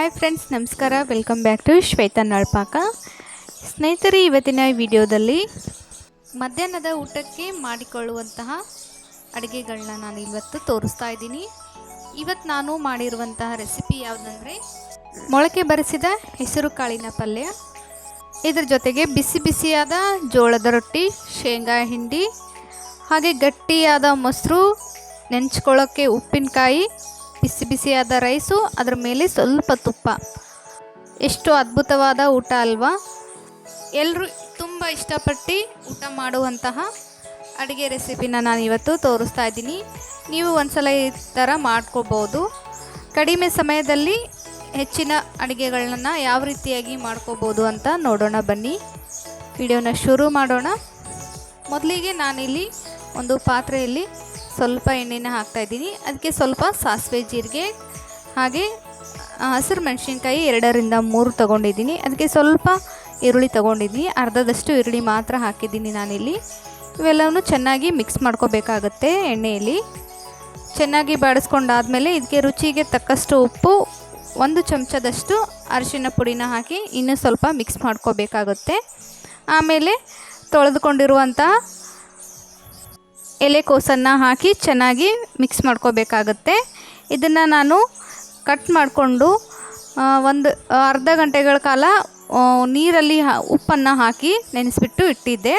Hi friends ನಮಸ್ಕಾರ. Welcome back to Shweta Nalpaka ಸ್ನೇಹಿತರೆ, ಇವತ್ತಿನ ವಿಡಿಯೋದಲ್ಲಿ ಮಧ್ಯಾಹ್ನದ ಊಟಕ್ಕೆ ಮಾಡಿಕೊಳ್ಳುವಂತಹ ಅಡುಗೆಗಳನ್ನ ನಾನು ಇವತ್ತು ತೋರಿಸ್ತಾ ಇದ್ದೀನಿ. ಇವತ್ತು ನಾನು ಮಾಡಿರುವಂತಹ ರೆಸಿಪಿ ಯಾವುದಂದರೆ ಮೊಳಕೆ ಬರೆಸಿದ ಹೆಸರು ಕಾಳಿನ ಪಲ್ಯ, ಇದರ ಜೊತೆಗೆ ಬಿಸಿ ಬಿಸಿಯಾದ ಜೋಳದ ರೊಟ್ಟಿ, ಶೇಂಗಾ ಹಿಂಡಿ, ಹಾಗೆ ಗಟ್ಟಿಯಾದ ಮೊಸರು ನೆಂಚ್ಕೊಳ್ಳೋಕ್ಕೆ ಉಪ್ಪಿನಕಾಯಿ ಬಿಸಿ ಬಿಸಿಯಾದ ರೈಸು, ಅದರ ಮೇಲೆ ಸ್ವಲ್ಪ ತುಪ್ಪ. ಎಷ್ಟು ಅದ್ಭುತವಾದ ಊಟ ಅಲ್ವಾ? ಎಲ್ಲರೂ ತುಂಬ ಇಷ್ಟಪಟ್ಟು ಊಟ ಮಾಡುವಂತಹ ಅಡುಗೆ ರೆಸಿಪಿನ ನಾನು ಇವತ್ತು ತೋರಿಸ್ತಾ ಇದ್ದೀನಿ. ನೀವು ಒಂದ್ಸಲ ಈ ಥರ ಮಾಡ್ಕೋಬೋದು. ಕಡಿಮೆ ಸಮಯದಲ್ಲಿ ಹೆಚ್ಚಿನ ಅಡುಗೆಗಳನ್ನ ಯಾವ ರೀತಿಯಾಗಿ ಮಾಡ್ಕೋಬೋದು ಅಂತ ನೋಡೋಣ ಬನ್ನಿ. ವಿಡಿಯೋನ ಶುರು ಮಾಡೋಣ. ಮೊದಲಿಗೆ ನಾನಿಲ್ಲಿ ಒಂದು ಪಾತ್ರೆಯಲ್ಲಿ ಸ್ವಲ್ಪ ಎಣ್ಣೆನ ಹಾಕ್ತಾಯಿದ್ದೀನಿ ಅದಕ್ಕೆ ಸ್ವಲ್ಪ ಸಾಸಿವೆ ಜೀರಿಗೆ, ಹಾಗೆ ಹಸಿರು ಮೆಣಸಿನ್ಕಾಯಿ ಎರಡರಿಂದ ಮೂರು ತೊಗೊಂಡಿದ್ದೀನಿ. ಅದಕ್ಕೆ ಸ್ವಲ್ಪ ಈರುಳ್ಳಿ ತೊಗೊಂಡಿದ್ದೀನಿ. ಅರ್ಧದಷ್ಟು ಈರುಳ್ಳಿ ಮಾತ್ರ ಹಾಕಿದ್ದೀನಿ ನಾನಿಲ್ಲಿ. ಇವೆಲ್ಲವೂ ಚೆನ್ನಾಗಿ ಮಿಕ್ಸ್ ಮಾಡ್ಕೋಬೇಕಾಗತ್ತೆ ಎಣ್ಣೆಯಲ್ಲಿ. ಚೆನ್ನಾಗಿ ಬಾಡಿಸ್ಕೊಂಡಾದಮೇಲೆ ಇದಕ್ಕೆ ರುಚಿಗೆ ತಕ್ಕಷ್ಟು ಉಪ್ಪು, ಒಂದು ಚಮಚದಷ್ಟು ಅರಿಶಿನ ಪುಡಿನ ಹಾಕಿ ಇನ್ನೂ ಸ್ವಲ್ಪ ಮಿಕ್ಸ್ ಮಾಡ್ಕೋಬೇಕಾಗುತ್ತೆ. ಆಮೇಲೆ ತೊಳೆದುಕೊಂಡಿರುವಂಥ ಎಲೆಕೋಸನ್ನು ಹಾಕಿ ಚೆನ್ನಾಗಿ ಮಿಕ್ಸ್ ಮಾಡ್ಕೋಬೇಕಾಗತ್ತೆ. ಇದನ್ನು ನಾನು ಕಟ್ ಮಾಡಿಕೊಂಡು ಒಂದು ಅರ್ಧ ಗಂಟೆಗಳ ಕಾಲ ನೀರಲ್ಲಿ ಉಪ್ಪನ್ನು ಹಾಕಿ ನೆನೆಸಿಬಿಟ್ಟು ಇಟ್ಟಿದ್ದೆ.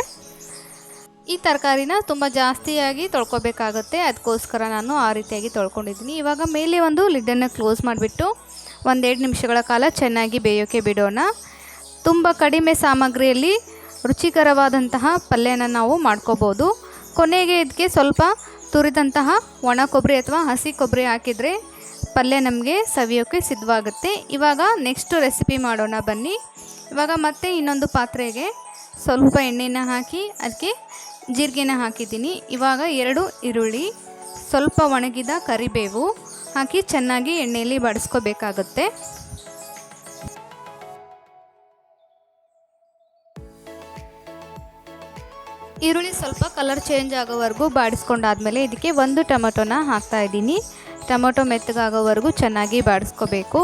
ಈ ತರಕಾರಿನ ತುಂಬ ಜಾಸ್ತಿಯಾಗಿ ತೊಳ್ಕೊಬೇಕಾಗತ್ತೆ. ಅದಕ್ಕೋಸ್ಕರ ನಾನು ಆ ರೀತಿಯಾಗಿ ತೊಳ್ಕೊಂಡಿದ್ದೀನಿ. ಇವಾಗ ಮೇಲೆ ಒಂದು ಲಿಡ್ಡನ್ನು ಕ್ಲೋಸ್ ಮಾಡಿಬಿಟ್ಟು ಒಂದೆರಡು ನಿಮಿಷಗಳ ಕಾಲ ಚೆನ್ನಾಗಿ ಬೇಯೋಕೆ ಬಿಡೋಣ. ತುಂಬ ಕಡಿಮೆ ಸಾಮಗ್ರಿಯಲ್ಲಿ ರುಚಿಕರವಾದಂತಹ ಪಲ್ಯನ ನಾವು ಮಾಡ್ಕೋಬೋದು. ಕೊನೆಗೆ ಇದಕ್ಕೆ ಸ್ವಲ್ಪ ತುರಿದಂತಹ ಒಣ ಕೊಬ್ಬರಿ ಅಥವಾ ಹಸಿ ಕೊಬ್ಬರಿ ಹಾಕಿದರೆ ಪಲ್ಯ ನಮಗೆ ಸವಿಯೋಕ್ಕೆ ಸಿದ್ಧವಾಗುತ್ತೆ. ಇವಾಗ ನೆಕ್ಸ್ಟ್ ರೆಸಿಪಿ ಮಾಡೋಣ ಬನ್ನಿ. ಇವಾಗ ಮತ್ತೆ ಇನ್ನೊಂದು ಪಾತ್ರೆಗೆ ಸ್ವಲ್ಪ ಎಣ್ಣೆನ ಹಾಕಿ ಅದಕ್ಕೆ ಜೀರಿಗೆನ ಹಾಕಿದ್ದೀನಿ. ಇವಾಗ ಎರಡು ಈರುಳ್ಳಿ, ಸ್ವಲ್ಪ ಒಣಗಿದ ಕರಿಬೇವು ಹಾಕಿ ಚೆನ್ನಾಗಿ ಎಣ್ಣೆಯಲ್ಲಿ ಬಾಡಿಸ್ಕೋಬೇಕಾಗುತ್ತೆ. ಈರುಳ್ಳಿ ಸ್ವಲ್ಪ ಕಲರ್ ಚೇಂಜ್ ಆಗೋವರೆಗೂ ಬಾಡಿಸ್ಕೊಂಡಾದ್ಮೇಲೆ ಇದಕ್ಕೆ ಒಂದು ಟೊಮೊಟೊನ ಹಾಕ್ತಾ ಇದ್ದೀನಿ. ಟೊಮೆಟೊ ಮೆತ್ತಗಾಗೋವರೆಗೂ ಚೆನ್ನಾಗಿ ಬಾಡಿಸ್ಕೋಬೇಕು.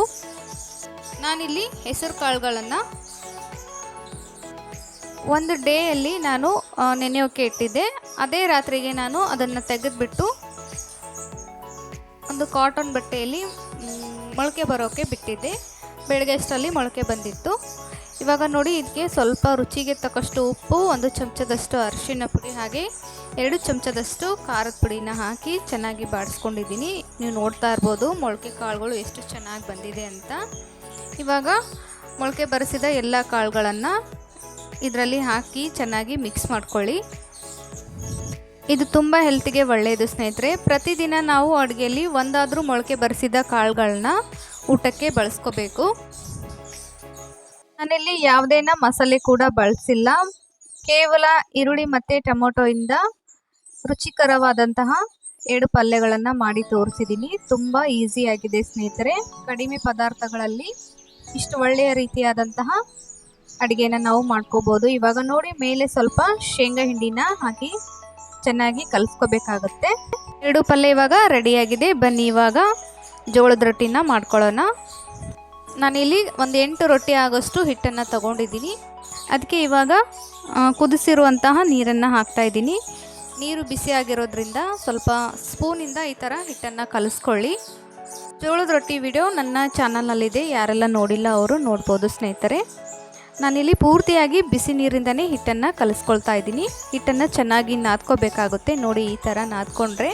ನಾನಿಲ್ಲಿ ಹೆಸರು ಕಾಳುಗಳನ್ನು ಒಂದು ಡೇಯಲ್ಲಿ ನಾನು ನೆನೆಯೋಕೆ ಇಟ್ಟಿದ್ದೆ. ಅದೇ ರಾತ್ರಿಗೆ ನಾನು ಅದನ್ನು ತೆಗೆದುಬಿಟ್ಟು ಒಂದು ಕಾಟನ್ ಬಟ್ಟೆಯಲ್ಲಿ ಮೊಳಕೆ ಬರೋಕ್ಕೆ ಬಿಟ್ಟಿದ್ದೆ. ಬೆಳಗ್ಗೆ ಅಷ್ಟರಲ್ಲಿ ಮೊಳಕೆ ಬಂದಿತ್ತು. ಇವಾಗ ನೋಡಿ ಇದಕ್ಕೆ ಸ್ವಲ್ಪ ರುಚಿಗೆ ತಕ್ಕಷ್ಟು ಉಪ್ಪು, ಒಂದು ಚಮಚದಷ್ಟು ಅರಿಶಿನ ಪುಡಿ ಹಾಗೆ ಎರಡು ಚಮಚದಷ್ಟು ಖಾರದ ಪುಡಿನ ಹಾಕಿ ಚೆನ್ನಾಗಿ ಬಾಡಿಸ್ಕೊಂಡಿದ್ದೀನಿ. ನೀವು ನೋಡ್ತಾ ಇರ್ಬೋದು ಮೊಳಕೆ ಕಾಳುಗಳು ಎಷ್ಟು ಚೆನ್ನಾಗಿ ಬಂದಿದೆ ಅಂತ. ಇವಾಗ ಮೊಳಕೆ ಬರೆಸಿದ ಎಲ್ಲ ಕಾಳುಗಳನ್ನು ಇದರಲ್ಲಿ ಹಾಕಿ ಚೆನ್ನಾಗಿ ಮಿಕ್ಸ್ ಮಾಡ್ಕೊಳ್ಳಿ. ಇದು ತುಂಬ ಹೆಲ್ತಿಗೆ ಒಳ್ಳೆಯದು ಸ್ನೇಹಿತರೆ. ಪ್ರತಿದಿನ ನಾವು ಅಡುಗೆಯಲ್ಲಿ ಒಂದಾದರೂ ಮೊಳಕೆ ಬರೆಸಿದ ಕಾಳುಗಳನ್ನ ಊಟಕ್ಕೆ ಬಳಸ್ಕೋಬೇಕು. ನಾನಿಲ್ಲಿ ಯಾವುದೇನ ಮಸಾಲೆ ಕೂಡ ಬಳಸಿಲ್ಲ. ಕೇವಲ ಈರುಳ್ಳಿ ಮತ್ತು ಟೊಮೊಟೊಯಿಂದ ರುಚಿಕರವಾದಂತಹ ಎರಡು ಪಲ್ಯಗಳನ್ನು ಮಾಡಿ ತೋರಿಸಿದ್ದೀನಿ ತುಂಬ ಈಸಿಯಾಗಿದೆ ಸ್ನೇಹಿತರೆ. ಕಡಿಮೆ ಪದಾರ್ಥಗಳಲ್ಲಿ ಇಷ್ಟು ಒಳ್ಳೆಯ ರೀತಿಯಾದಂತಹ ಅಡುಗೆನ ನಾವು ಮಾಡ್ಕೋಬೋದು. ಇವಾಗ ನೋಡಿ ಮೇಲೆ ಸ್ವಲ್ಪ ಶೇಂಗಾ ಹಿಂಡಿನ ಹಾಕಿ ಚೆನ್ನಾಗಿ ಕಲಿಸ್ಕೋಬೇಕಾಗತ್ತೆ. ಎರಡು ಪಲ್ಯ ಇವಾಗ ರೆಡಿಯಾಗಿದೆ ಬನ್ನಿ ಇವಾಗ ಜೋಳದ ರೊಟ್ಟಿನ ಮಾಡ್ಕೊಳ್ಳೋಣ. ನಾನಿಲ್ಲಿ ಒಂದು ಎಂಟು ರೊಟ್ಟಿ ಆಗೋಷ್ಟು ಹಿಟ್ಟನ್ನು ತಗೊಂಡಿದ್ದೀನಿ. ಅದಕ್ಕೆ ಇವಾಗ ಕುದಿಸಿರುವಂತಹ ನೀರನ್ನು ಹಾಕ್ತಾ ಇದ್ದೀನಿ. ನೀರು ಬಿಸಿಯಾಗಿರೋದ್ರಿಂದ ಸ್ವಲ್ಪ ಸ್ಪೂನಿಂದ ಈ ಥರ ಹಿಟ್ಟನ್ನು ಕಲಿಸ್ಕೊಳ್ಳಿ. ಜೋಳದ ರೊಟ್ಟಿ ವಿಡಿಯೋ ನನ್ನ ಚಾನಲ್ನಲ್ಲಿದೆ. ಯಾರೆಲ್ಲ ನೋಡಿಲ್ಲ ಅವರು ನೋಡ್ಬೋದು ಸ್ನೇಹಿತರೆ. ನಾನಿಲ್ಲಿ ಪೂರ್ತಿಯಾಗಿ ಬಿಸಿ ನೀರಿಂದನೇ ಹಿಟ್ಟನ್ನು ಕಲಿಸ್ಕೊಳ್ತಾ ಇದ್ದೀನಿ. ಹಿಟ್ಟನ್ನು ಚೆನ್ನಾಗಿ ನಾದ್ಕೋಬೇಕಾಗುತ್ತೆ. ನೋಡಿ ಈ ಥರ ನಾದ್ಕೊಂಡ್ರೆ.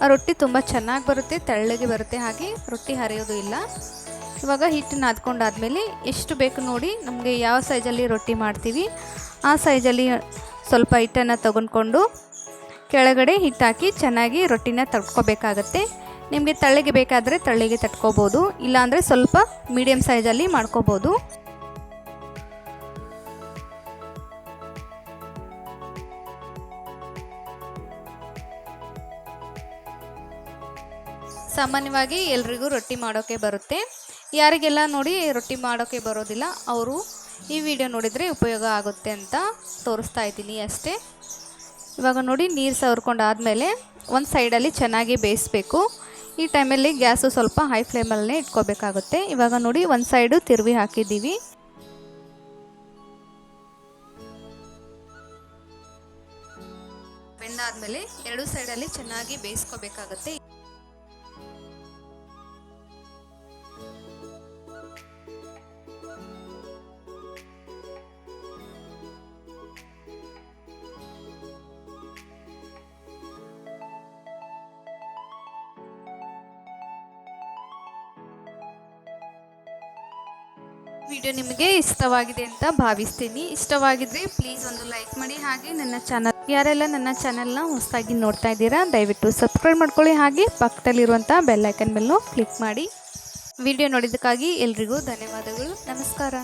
ಆ ರೊಟ್ಟಿ ತುಂಬ ಚೆನ್ನಾಗಿ ಬರುತ್ತೆ, ತೆಳ್ಳಗೆ ಬರುತ್ತೆ ಹಾಗೆ ರೊಟ್ಟಿ ಹರಿಯೋದು ಇಲ್ಲ. ಇವಾಗ ಹಿಟ್ಟು ನಾದ್ಕೊಂಡಾದ್ಮೇಲೆ ಎಷ್ಟು ಬೇಕು ನೋಡಿ ನಮಗೆ ಯಾವ ಸೈಜಲ್ಲಿ ರೊಟ್ಟಿ ಮಾಡ್ತೀವಿ, ಆ ಸೈಜಲ್ಲಿ ಸ್ವಲ್ಪ ಹಿಟ್ಟನ್ನು ತಗೊಂಡ್ಕೊಂಡು ಕೆಳಗಡೆ ಹಿಟ್ಟಾಕಿ ಚೆನ್ನಾಗಿ ರೊಟ್ಟಿನ ತಟ್ಕೋಬೇಕಾಗತ್ತೆ. ನಿಮಗೆ ತಳ್ಳಿಗೆ ಬೇಕಾದರೆ ತಳ್ಳಿಗೆ ತಟ್ಕೋಬೋದು, ಇಲ್ಲಾಂದರೆ ಸ್ವಲ್ಪ ಮೀಡಿಯಮ್ ಸೈಜಲ್ಲಿ ಮಾಡ್ಕೋಬೋದು. ಸಾಮಾನ್ಯವಾಗಿ ಎಲ್ರಿಗೂ ರೊಟ್ಟಿ ಮಾಡೋಕ್ಕೆ ಬರುತ್ತೆ. ಯಾರಿಗೆಲ್ಲ ನೋಡಿ ರೊಟ್ಟಿ ಮಾಡೋಕ್ಕೆ ಬರೋದಿಲ್ಲ, ಅವರು ಈ ವಿಡಿಯೋ ನೋಡಿದರೆ ಉಪಯೋಗ ಆಗುತ್ತೆ ಅಂತ ತೋರಿಸ್ತಾ ಇದ್ದೀನಿ ಅಷ್ಟೇ. ಇವಾಗ ನೋಡಿ ನೀರು ಸವರ್ಕೊಂಡು ಆದಮೇಲೆ ಒಂದು ಸೈಡಲ್ಲಿ ಚೆನ್ನಾಗಿ ಬೇಯಿಸ್ಬೇಕು. ಈ ಟೈಮಲ್ಲಿ ಗ್ಯಾಸು ಸ್ವಲ್ಪ ಹೈ ಫ್ಲೇಮಲ್ಲೇ ಇಟ್ಕೋಬೇಕಾಗುತ್ತೆ. ಇವಾಗ ನೋಡಿ ಒಂದು ಸೈಡು ತಿರುವಿ ಹಾಕಿದ್ದೀವಿ. ಬೆಂದಾದಮೇಲೆ ಎರಡು ಸೈಡಲ್ಲಿ ಚೆನ್ನಾಗಿ ಬೇಯಿಸ್ಕೋಬೇಕಾಗುತ್ತೆ. ವಿಡಿಯೋ ನಿಮಗೆ ಇಷ್ಟವಾಗಿದೆ ಅಂತ ಭಾವಿಸ್ತೀನಿ. ಇಷ್ಟವಾಗಿದ್ರೆ ಪ್ಲೀಸ್ ಒಂದು ಲೈಕ್ ಮಾಡಿ. ಹಾಗೆ ನನ್ನ ಚಾನಲ್ ಯಾರೆಲ್ಲ ನನ್ನ ಚಾನಲ್ನ ಹೊಸದಾಗಿ ನೋಡ್ತಾ ಇದ್ದೀರಾ, ದಯವಿಟ್ಟು ಸಬ್ಸ್ಕ್ರೈಬ್ ಮಾಡ್ಕೊಳ್ಳಿ. ಹಾಗೆ ಪಕ್ಕದಲ್ಲಿರುವಂಥ ಬೆಲ್ಲೈಕನ್ ಮೇಲೂ ಕ್ಲಿಕ್ ಮಾಡಿ. ವಿಡಿಯೋ ನೋಡಿದ್ದಕ್ಕಾಗಿ ಎಲ್ರಿಗೂ ಧನ್ಯವಾದಗಳು. ನಮಸ್ಕಾರ.